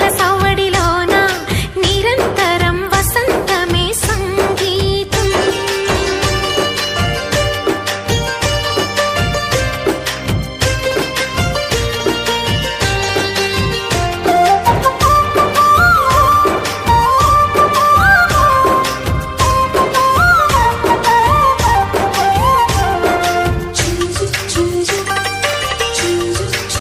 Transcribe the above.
몰래 서